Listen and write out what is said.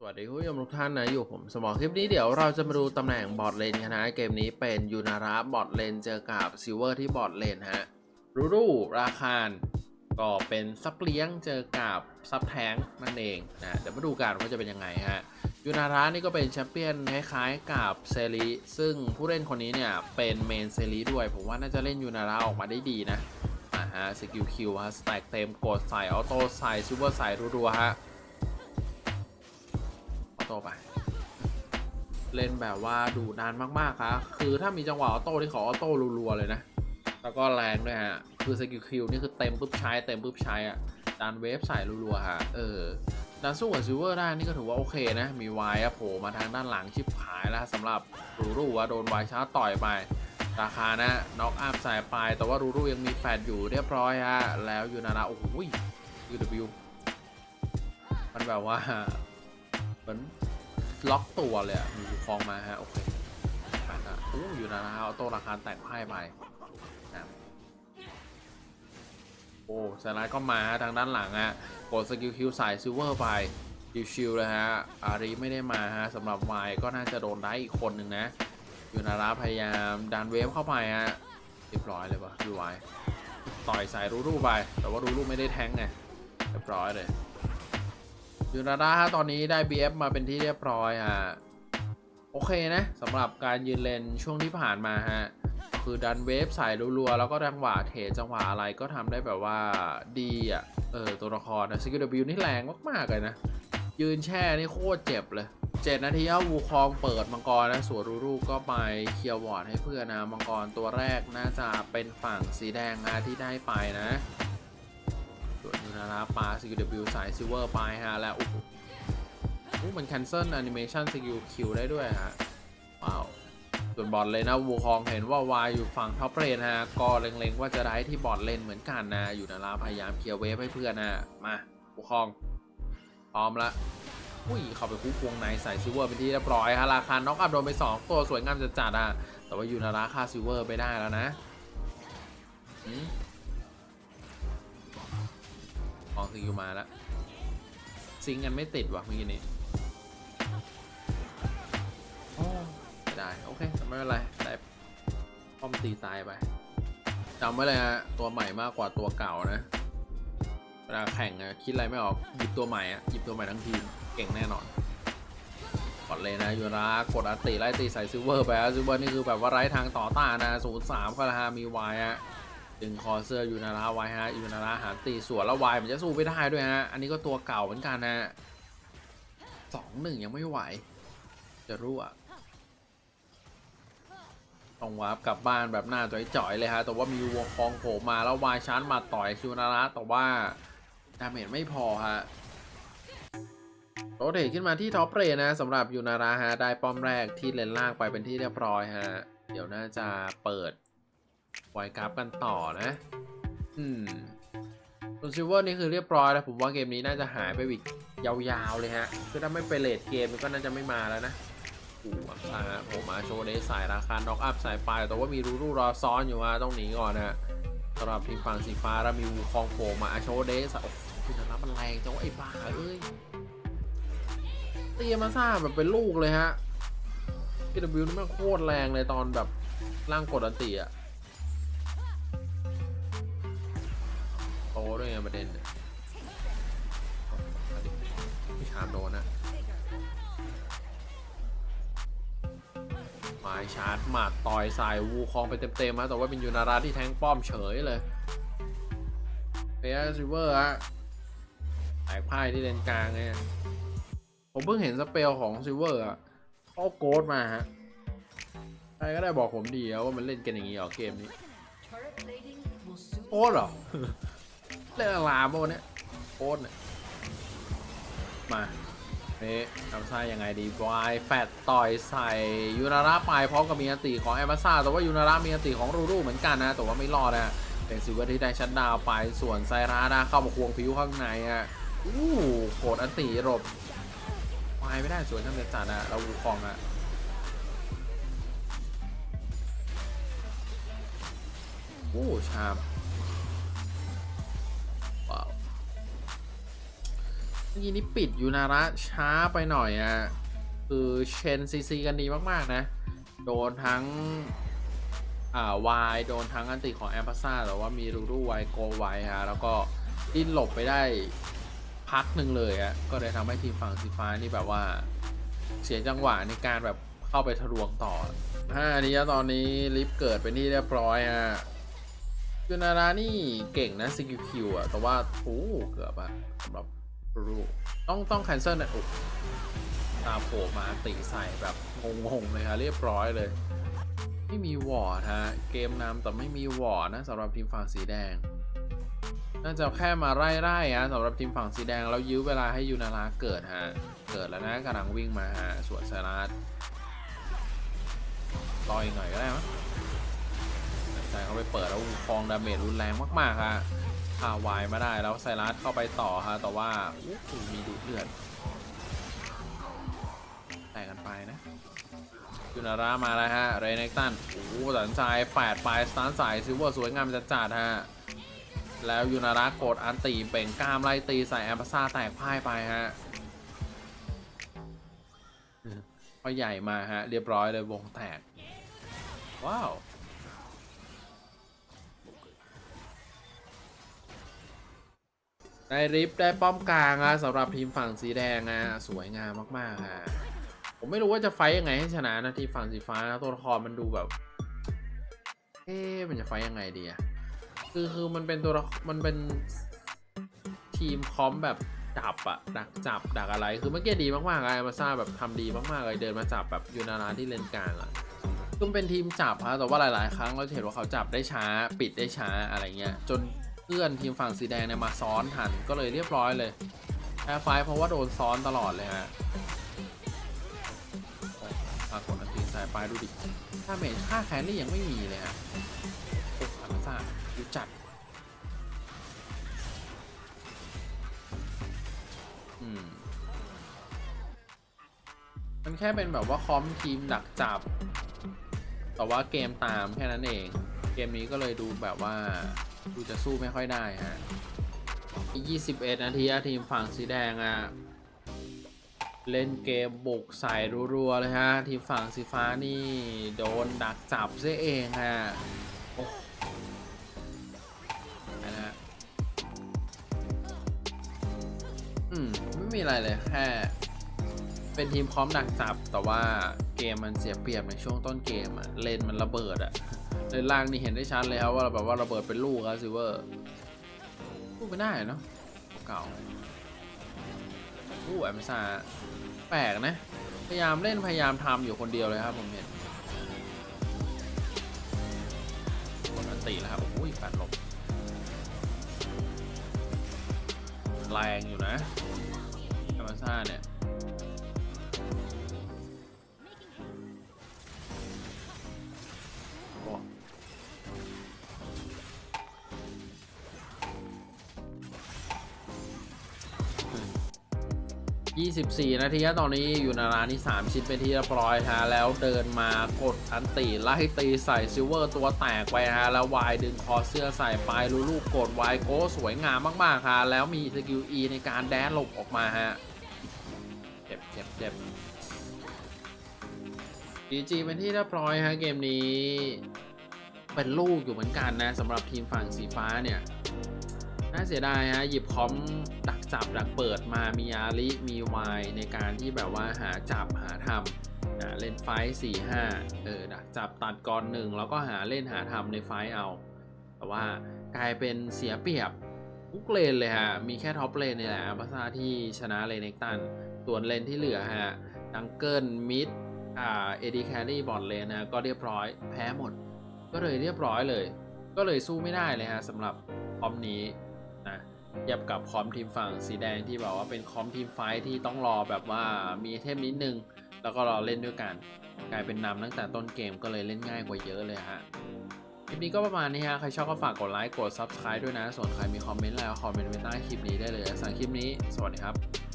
สวัสดีคุณผู้ชมทุกท่านนะอยู่ผมสมองคลิปนี้เดี๋ยวเราจะมาดูตำแหน่งบอร์ดเลนกันนะเกมนี้เป็นยูนาระบอร์ดเลนเจอกับซิลเวอร์ที่บอร์ดเลนฮะรูรูราคานก็เป็นซับเลี้ยงเจอกับซับแทงนั่นเองนะเดี๋ยวมาดูกันว่าจะเป็นยังไงฮะยูนาระนี่ก็เป็นแชมเปี้ยนคล้ายๆกับเซรีซึ่งผู้เล่นคนนี้เนี่ยเป็นเมนเซรีด้วย ผมว่าน่าจะเล่นยูนาระออกมาได้ดีนะอ่าฮะสกิลคิวฮะสแต็กเต็มกดใส่ออโต้ใส่ซูเปอร์ใส่รัวๆฮะ โต้ไป เล่นแบบว่าดูนานมากๆครับ คือถ้ามีจังหวะออโต้ที่ขอออโต้รัวๆเลยนะ แล้วก็แรงด้วยฮะ คือสกิลคิวนี่คือเต็มปุ๊บใช้เต็มปุ๊บใช้อะดันเวฟใส่รัวๆฮะ เออ ดันสู้กับซิลเวอร์ได้นี่ก็ถือว่าโอเคนะ มีวายอะโผล่มาทางด้านหลังชิบหายแล้วสำหรับรูรูอะโดนวายชาต่อยไปราคานะน็อกอัพใส่ไปแต่ว่ารูรูยังมีแฟดอยู่เรียบร้อยฮะ แล้วยูนาราโอ้โหยูวิวมันแบบว่า เหมือนล็อกตัวเลยอะมียูฟองมาฮะ โอเคผ่านอะอู้อยู่นะฮะเอาโต้ราคาแตกไพ่ไปนะโอ้สไลด์ก็มาฮะ ทางด้านหลังอะกดสกิลคิวใส่ซิลเวอร์ไปชิวๆเลยฮะ อารีไม่ได้มาฮะสำหรับไวก็น่าจะโดนได้อีกคนหนึ่งนะ ยูนาราพยายามดันเวฟเข้าไปฮะเรียบร้อยเลยปะดูไวต่อยใส่รูรูไป แต่ว่ารูรูไม่ได้แทงไงเรียบร้อยเลย ยูนาร่าตอนนี้ได้ BF มาเป็นที่เรียบร้อยฮะโอเคนะสำหรับการยืนเลนช่วงที่ผ่านมาฮะคือดันเวฟใส่รัวๆ แล้วก็จังหวะเทจังหวะอะไรก็ทำได้แบบว่าดีอะ เออ ตัวละครนะสกิลบินี่แรงมากๆเลยนะ ยืนแช่นี่โคตรเจ็บเลย7นาทีครับวูคองเปิดมังกรนะส่วนรูรูก็ไปเคลียร์วอร์ดให้เพื่อนนะมังกรตัวแรกน่าจะเป็นฝั่งสีแดงนะที่ได้ไปนะ นยูนาราปาสกิลสายซิเวอร์ไปฮะแล้วโอ้โหโอ้มัน cancel animation สกิลคิวได้ด้วยฮะว้าวส่วนบอทเลนนะวูคองเห็นว่าวายอยู่ฝั่งท็อปเลนฮะก็เล็งๆว่าจะได้ที่บอทเลนเหมือนกันนะอยู่นาราพยายามเคลียร์เวฟให้เพื่อนนะมาวูคองพร้อมละอุ้ยเข้าไปคุกวงในใส่ซิเวอร์เป็นที่เรียบร้อยฮะราคาน็อกอัพโดนไป 2 ตัวสวยงามจัดๆอะแต่ว่ายูนาราฆ่าซิเวอร์ไปได้แล้วนะ อืมของสกิลมาแล้วซิงกันไม่ติดวะเมื่อกี้นี้ได้โอเคไม่เป็นไรได้ป้อมตีตายไปจำไว้เลยฮะตัวใหม่มากกว่าตัวเก่านะเวลาแข่งอะคิดอะไรไม่ออกหยิบตัวใหม่อะหยิบตัวใหม่ทั้งทีมเก่งแน่นอนกดเลยนะยูรากดอัตติไล่ตีใส่ซิลเวอร์ไปซิลเวอร์นี่คือแบบว่าไร้ทางต่อต้านนะศูนย์สามก็ละฮะมีวายอะ ดึงคอเสื้อยูนาราไว้ฮะยูนาราหาตีสวนแล้ววายมันจะสู้ไม่ได้ด้วยฮะ อันนี้ก็ตัวเก่าเหมือนกันนะสองหนึ่งยังไม่ไหว จะรั่วต้องวาร์ปกลับบ้านแบบหน้าจ่อยๆเลยฮะ แต่ว่ามีวงคองโผล่มาแล้ววายชาร์จมาต่อยยูนาราแต่ว่าดาเมจไม่พอฮะโรเทขึ้นมาที่ท็อปเรย์นะสำหรับยูนาราฮะได้ป้อมแรกที่เลนล่างไปเป็นที่เรียบร้อยฮะ เดี๋ยวน่าจะเปิด ไวกราฟกันต่อนะ อืมส่วนซิลเวอร์นี่คือเรียบร้อยแล้ว ผมว่าเกมนี้น่าจะหายไปอีกยาวๆเลยฮะ คือถ้าไม่ไปเลดเกมมันก็น่าจะไม่มาแล้วนะอู้อัพฮะผมมาโชว์ได้สายราคาน็อกอัพสายปลายแต่ว่ามีรูรูรอซ้อนอยู่ฮะต้องหนีก่อนนะสำหรับทีมฝั่งสีฟ้าแล้วมีวูคองโผล่มาโชว์เดสโอ้โหคือนะมันแรงจังวะไอ้บ้าเอ้ยตีมาซ่าแบบเป็นลูกเลยฮะ PW นี่มันโคตรแรงเลยตอนแบบร่างกดอันติอะ ด้วยไงประเด็นเนี่ยเอาดิพี่ชามโดนนะไม้ชาร์จหมัดต่อยสายวูคองไปเต็มๆฮะแต่ว่าเป็นยูนาราที่แทงป้อมเฉยเลยเฟียซิเวอร์ฮะแตกพ่ายที่เลนกลางไงผมเพิ่งเห็นสเปลของซิเวอร์อะเอาโกดมาฮะใครก็ได้บอกผมดีว่ามันเล่นกันอย่างนี้เหรอเกมนี้โอ๊ตเหรอ เล่นอะไรบ้างวันเนี้ยโอ๊ตเนี่ยมาเฮ้ทำซ่ายังไงดีบายแฟตต่อยใส่ยูนาระไปพร้อมกับมีอันติของแอมาซ่าแต่ว่ายูนาระมีอันติของรูรูเหมือนกันนะแต่ว่าไม่รอดนะเป็นซิเวอร์ที่ได้ชัดดาวไปส่วนไซราดาเข้ามาควงผิวข้างในอะอู้โกดอันติหลบไปไม่ได้สวนทั้งเดือดจัดอะเราวูคองอะอู้ชาม มื่อกี้นี้ปิดยูนาระช้าไปหน่อยอะ่ะ คือเชนซีซีกันดีมาก ๆ นะ โดนทั้ง อ่าวายโดนทั้งอันติของแอมพัสซาแต่ว่ามีรูรูไวโกไวฮะแล้วก็ดิ้นหลบไปได้พักหนึ่งเลยอะ่ะ ก็เลยทำให้ทีมฝั่งสีฟ้านี่แบบว่า เสียจังหวะในการแบบเข้าไปทะลวงต่อห้านี้ตอนนี้ลิฟเกิดเป็นที่เรียบร้อยฮะยูนารานี่เก่งนะสกิลคิวอะแต่ว่า โอ้ เกือบอะสำหรับ รูต้องต้องแคนเซิลนะอุ๊ยตาโผล่มาติใส่แบบงงๆเลยฮะเรียบร้อยเลย ไม่มีวอร์ดฮะ เกมนำแต่ไม่มีวอร์ดนะสำหรับทีมฝั่งสีแดง น่าจะแค่มาไล่ๆฮะสำหรับทีมฝั่งสีแดง แล้วยื้อเวลาให้ยูนาราเกิดฮะ เกิดแล้วนะกำลังวิ่งมาฮะสวนไซรัสรออีกหน่อยก็ได้มั้งใส่เข้าไปเปิดแล้วคองดาเมจรุนแรงมากๆฮะ พาวายมาได้แล้วไซรัสเข้าไปต่อฮะแต่ว่าอู้หูมีดูดเลือดแต่กันไปนะยูนารามาแล้วฮะเรเนกตันโอ้โหสันชายแฝดปลายสตาร์ทสายซิลเวอร์สวยงามจัดจัดๆฮะแล้วยูนารากดอันตีเป่งกล้ามไล่ตีใส่แอมพาซาแตกพ่ายไปฮะพอใหญ่มาฮะ เรียบร้อยเลยวงแตก ว้าว ได้ริฟต์ได้ป้อมกลางอะสำหรับทีมฝั่งสีแดงอะสวยงามมากๆฮะผมไม่รู้ว่าจะไฟยังไงให้ชนะนะทีมฝั่งสีฟ้านะตัวละครมันดูแบบเอ๊ะมันจะไฟยังไงดีอะคือคือมันเป็นตัวละมันเป็นทีมคอมแบบจับอะดักจับดักอะไรคือเมื่อกี้ดีมากๆไอมาซาแบบทำดีมากๆเลยเดินมาจับแบบยูนาราที่เลนกลางอะคือมันเป็นทีมจับฮะแต่ว่าหลาย ๆ ครั้งเราเห็นว่าเขาจับได้ช้าปิดได้ช้าอะไรเงี้ยจน เพื่อนทีมฝั่งสีแดงเนี่ยมาซ้อนทันก็เลยเรียบร้อยเลยแพ้ไฟเพราะว่าโดนซ้อนตลอดเลยฮะปรากฏอันตีสายปลายดูดิถ้าเมจค่าแคนนี่ยังไม่มีเลยฮะโอ้อามาซ่าดูจัด อืม มันแค่เป็นแบบว่าคอมทีมดักจับ แต่ว่าเกมตามแค่นั้นเอง เกมนี้ก็เลยดูแบบว่า ดูจะสู้ไม่ค่อยได้ฮะ อีก 21 นาทีทีมฝั่งสีแดงอะเล่นเกมบุกใส่รัวๆเลยฮะ ทีมฝั่งสีฟ้านี่โดนดักจับซะเองฮะนะฮะอืม ไม่มีอะไรเลยแค่ เป็นทีมพร้อมดักจับ แต่ว่าเกมมันเสียเปรียบในช่วงต้นเกมอะเลนมันระเบิดอะ เลนล่างนี่เห็นได้ชัดเลยครับว่าแบบว่าระเบิดเป็นลูกครับซิเวอร์พูดไม่ได้เนาะเก่าอู้แอมซาแปลกนะ พยายามเล่นพยายามทำอยู่คนเดียวเลยครับผมเห็นกดอันตีแล้วครับอุ้ยแปดลบแรงอยู่นะแอมซาเนี่ย 24 นาทีตอนนี้อยู่ในร้านที่ 3 ชิ้นเป็นที่เรียบร้อยฮะแล้วเดินมากดอันตีไล่ตีใส่ซิลเวอร์ตัวแตกไปฮะแล้ววายดึงคอเสื้อใส่ไปลูลูกกดวายโก้สวยงามมากๆฮะแล้วมีสกิลอีในการแดนหลบออกมาฮะเจ็บเจ็บเจ็บดีจีเป็นที่เรียบร้อยฮะเกมนี้ เป็นลูกอยู่เหมือนกันนะสำหรับทีมฝั่งสีฟ้าเนี่ย น่าเสียดายฮะหยิบคอมดักจับดักเปิดมามีอาริมีวายในการที่แบบว่าหาจับหาทำนะเล่นไฟสี่ห้าเออดักจับตัดก่อนหนึ่งแล้วก็หาเล่นหาทำในไฟเอา แต่ว่ากลายเป็นเสียเปรียบทุกเลนเลยฮะ มีแค่ท็อปเลนนี่แหละภาษาที่ชนะเลนเน็กตันส่วนเลนที่เหลือฮะดังเกิลมิดอ่าเอดีแครี่บอลเลนนะก็เรียบร้อยแพ้หมด ก็เลยเรียบร้อยเลย ก็เลยสู้ไม่ได้เลยฮะสำหรับคอมนี้ ยบกับคอมทีมฝั่งสีแดงที่แบบว่าเป็นคอมทีมไฟที่ต้องรอแบบว่ามีเทมนิดนึง แล้วก็รอเล่นด้วยกัน กลายเป็นนำตั้งแต่ต้นเกมก็เลยเล่นง่ายกว่าเยอะเลยฮะคลิปนี้ก็ประมาณนี้ฮะ ใครชอบก็ฝากกดไลค์กด Subscribe ด้วยนะ ส่วนใครมีคอมเมนต์อะไรก็คอมเมนต์ไว้ใต้คลิปนี้ได้เลยสั่งคลิปนี้ สวัสดีครับ